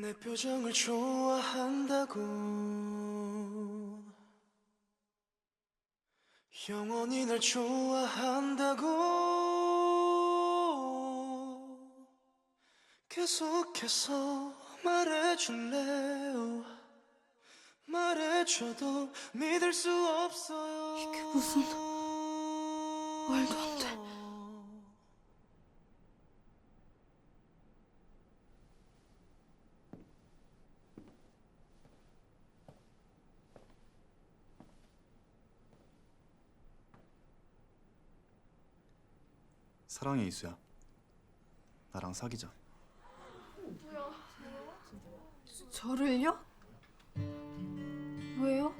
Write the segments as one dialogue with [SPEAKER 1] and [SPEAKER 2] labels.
[SPEAKER 1] 내 표정을 좋아한다고. 영원히 날 좋아한다고. 계속해서 말해줄래요? 말해줘도 믿을 수 없어요.
[SPEAKER 2] 이게 무슨 말도 안 돼.
[SPEAKER 3] 사랑해 이수야. 나랑 사귀자.
[SPEAKER 2] 저를요? 왜요?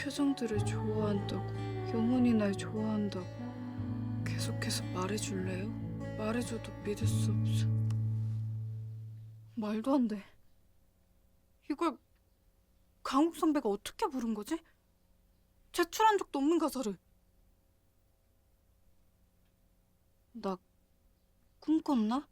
[SPEAKER 2] 표정들을 좋아한다고, 영원히 날 좋아한다고 계속해서 말해줄래요? 말해줘도 믿을 수 없어. 말도 안 돼. 이걸 강욱 선배가 어떻게 부른 거지? 제출한 적도 없는 가사를. 나 꿈꿨나?